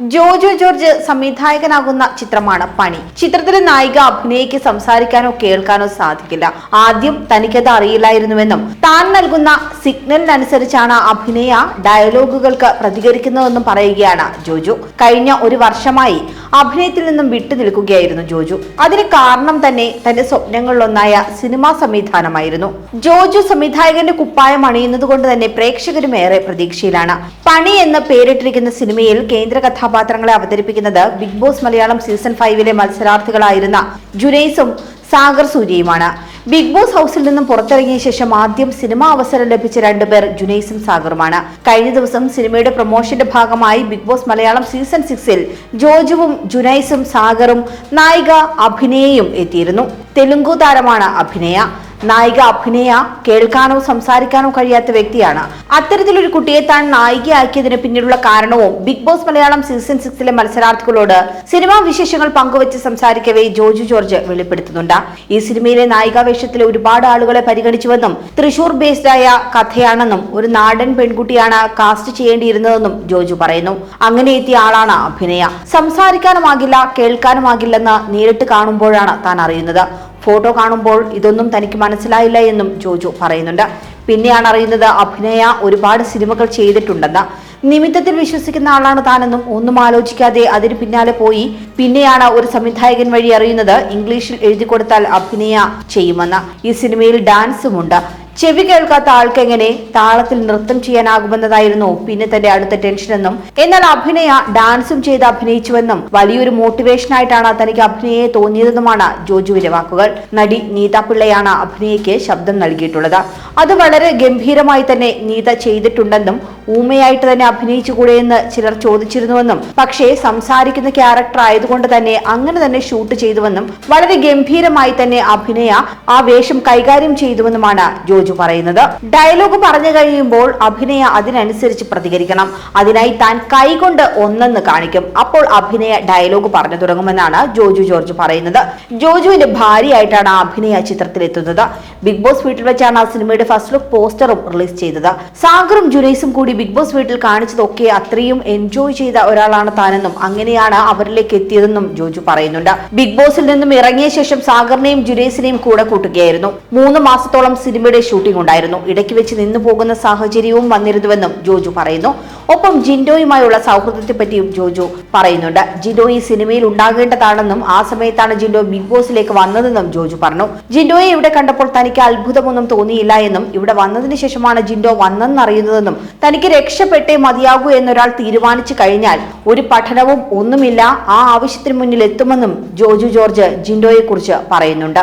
Jojo George സംവിധായകനാകുന്ന ചിത്രമാണ് പണി. ചിത്രത്തിലെ നായിക അഭിനയിക്ക് സംസാരിക്കാനോ കേൾക്കാനോ സാധിക്കില്ല. ആദ്യം തനിക്കത് അറിയില്ലായിരുന്നുവെന്നും താൻ നൽകുന്ന സിഗ്നലിനനുസരിച്ചാണ് അഭിനയ ഡയലോഗുകൾക്ക് പ്രതികരിക്കുന്നതെന്നും പറയുകയാണ് ജോജു. കഴിഞ്ഞ ഒരു വർഷമായി അഭിനയത്തിൽ നിന്നും വിട്ടുനിൽക്കുകയായിരുന്നു ജോജു. അതിന് കാരണം തന്നെ തന്റെ സ്വപ്നങ്ങളിലൊന്നായ സിനിമാ സംവിധാനമായിരുന്നു. ജോജു സംവിധായകന്റെ കുപ്പായം അണിയുന്നത് കൊണ്ട് തന്നെ പ്രേക്ഷകരും ഏറെ പ്രതീക്ഷയിലാണ്. പണി എന്ന് പേരിട്ടിരിക്കുന്ന സിനിമയിൽ കേന്ദ്ര കഥാപാത്രങ്ങളെ അവതരിപ്പിക്കുന്നത് ബിഗ് ബോസ് മലയാളം സീസൺ ഫൈവിലെ മത്സരാർത്ഥികളായിരുന്ന ജുനൈസും സാഗർ സൂര്യയുമാണ്. ബിഗ് ബോസ് ഹൗസിൽ നിന്നും പുറത്തിറങ്ങിയ ശേഷം ആദ്യം സിനിമാ അവസരം ലഭിച്ച രണ്ടുപേർ ജുനൈസും സാഗറുമാണ്. കഴിഞ്ഞ ദിവസം സിനിമയുടെ പ്രൊമോഷന്റെ ഭാഗമായി ബിഗ് ബോസ് മലയാളം സീസൺ സിക്സിൽ ജോജുവും ജുനൈസും സാഗറും നായിക അഭിനയയും എത്തിയിരുന്നു. തെലുങ്കു താരമാണ് അഭിനയ. നായിക അഭിനയ കേൾക്കാനോ സംസാരിക്കാനോ കഴിയാത്ത വ്യക്തിയാണ്. അത്തരത്തിലൊരു കുട്ടിയെ താൻ നായികയാക്കിയതിന് പിന്നിലുള്ള കാരണവും ബിഗ് ബോസ് മലയാളം സീസൺ സിക്സിലെ മത്സരാർത്ഥികളോട് സിനിമാ വിശേഷങ്ങൾ പങ്കുവച്ച് സംസാരിക്കവേ ജോജു ജോർജ് വെളിപ്പെടുത്തുന്നുണ്ട്. ഈ സിനിമയിലെ നായികാവേഷത്തിലെ ഒരുപാട് ആളുകളെ പരിഗണിച്ചുവെന്നും തൃശൂർ ബേസ്ഡ് ആയ കഥയാണെന്നും ഒരു നാടൻ പെൺകുട്ടിയാണ് കാസ്റ്റ് ചെയ്യേണ്ടിയിരുന്നതെന്നും ജോജു പറയുന്നു. അങ്ങനെ എത്തിയ ആളാണ് അഭിനയ. സംസാരിക്കാനുമാകില്ല കേൾക്കാനുമാകില്ലെന്ന് നേരിട്ട് കാണുമ്പോഴാണ് താൻ അറിയുന്നത്. ഫോട്ടോ കാണുമ്പോൾ ഇതൊന്നും തനിക്ക് മനസ്സിലായില്ല എന്നും ജോജു പറയുന്നുണ്ട്. പിന്നെയാണ് അറിയുന്നത് അഭിനയ ഒരുപാട് സിനിമകൾ ചെയ്തിട്ടുണ്ടെന്ന്. നിമിത്തത്തിൽ വിശ്വസിക്കുന്ന ആളാണ് താനെന്നും ഒന്നും ആലോചിക്കാതെ അതിന് പിന്നാലെ പോയി. പിന്നെയാണ് ഒരു സംവിധായകൻ വഴി അറിയുന്നത് ഇംഗ്ലീഷിൽ എഴുതി കൊടുത്താൽ അഭിനയ ചെയ്യുമെന്ന്. ഈ സിനിമയിൽ ഡാൻസുമുണ്ട്. ചെവി കേൾക്കാത്ത ആൾക്കെങ്ങനെ താളത്തിൽ നൃത്തം ചെയ്യാനാകുമെന്നതായിരുന്നു പിന്നെ തന്റെ അടുത്ത ടെൻഷനെന്നും. എന്നാൽ അഭിനയ ഡാൻസും ചെയ്ത് അഭിനയിച്ചുവെന്നും വലിയൊരു മോട്ടിവേഷനായിട്ടാണ് തനിക്ക് അഭിനയെ തോന്നിയതെന്നുമാണ് ജോജുവിന്റെ വാക്കുകൾ. നടി നീത പിള്ളയാണ് അഭിനയയ്ക്ക് ശബ്ദം നൽകിയിട്ടുള്ളത്. അത് വളരെ ഗംഭീരമായി തന്നെ നീത ചെയ്തിട്ടുണ്ടെന്നും ഊമയായിട്ട് തന്നെ അഭിനയിച്ചുകൂടെയെന്ന് ചിലർ ചോദിച്ചിരുന്നുവെന്നും. പക്ഷേ സംസാരിക്കുന്ന ക്യാരക്ടർ ആയതുകൊണ്ട് തന്നെ അങ്ങനെ തന്നെ ഷൂട്ട് ചെയ്തുവെന്നും വളരെ ഗംഭീരമായി തന്നെ അഭിനയ ആ വേഷം കൈകാര്യം ചെയ്തുവെന്നുമാണ് ജോജു പറയുന്നത്. ഡയലോഗ് പറഞ്ഞു കഴിയുമ്പോൾ അഭിനയ അതിനനുസരിച്ച് പ്രതികരിക്കണം. അതിനായി താൻ കൈകൊണ്ട് ഒന്നെന്ന് കാണിക്കും. അപ്പോൾ അഭിനയ ഡയലോഗ് പറഞ്ഞു തുടങ്ങുമെന്നാണ് ജോജു ജോർജ് പറയുന്നത്. ജോജുവിന്റെ ഭാര്യയായിട്ടാണ് അഭിനയ ചിത്രത്തിലെത്തുന്നത്. ബിഗ് ബോസ് വീട്ടിൽ വെച്ചാണ് സിനിമയുടെ ഫസ്റ്റ് ലുക്ക് പോസ്റ്ററും റിലീസ് ചെയ്തത്. സാഗറും ജുനൈസും കൂടി ബിഗ് ബോസ് വീട്ടിൽ കാണിച്ചതൊക്കെ അത്രയും എൻജോയ് ചെയ്ത ഒരാളാണ് താനെന്നും അങ്ങനെയാണ് അവരിലേക്ക് എത്തിയതെന്നും ജോജു പറയുന്നുണ്ട്. ബിഗ് ബോസിൽ നിന്നും ഇറങ്ങിയ ശേഷം സാഗറിനെയും ജുനൈസിനെയും കൂടെ കൂട്ടുകയായിരുന്നു. മൂന്ന് മാസത്തോളം സിനിമയുടെ ഷൂട്ടിംഗ് ഉണ്ടായിരുന്നു ഇടയ്ക്ക് വെച്ച് നിന്നു പോകുന്ന സാഹചര്യവും വന്നിരുന്നുവെന്നും ജോജു പറയുന്നു. ഒപ്പം ജിൻഡോയുമായുള്ള സൗഹൃദത്തെ പറ്റിയും ജോജു പറയുന്നുണ്ട്. ജിൻഡോ ഈ സിനിമയിൽ ഉണ്ടാകേണ്ടതാണെന്നും ആ സമയത്താണ് ജിൻഡോ ബിഗ് ബോസിലേക്ക് വന്നതെന്നും ജോജു പറഞ്ഞു. ജിൻഡോയെ ഇവിടെ കണ്ടപ്പോൾ തനിക്ക് അത്ഭുതമൊന്നും തോന്നിയില്ല എന്നും ഇവിടെ വന്നതിന് ശേഷമാണ് ജിൻഡോ വന്നെന്നറിയുന്നതെന്നും തനിക്ക് രക്ഷപ്പെട്ടേ മതിയാകൂ എന്നൊരാൾ തീരുമാനിച്ചു കഴിഞ്ഞാൽ ഒരു പഠനവും ഒന്നുമില്ല ആ ആവശ്യത്തിന് മുന്നിൽ എത്തുമെന്നും ജോജു ജോർജ് ജിൻഡോയെ കുറിച്ച് പറയുന്നുണ്ട്.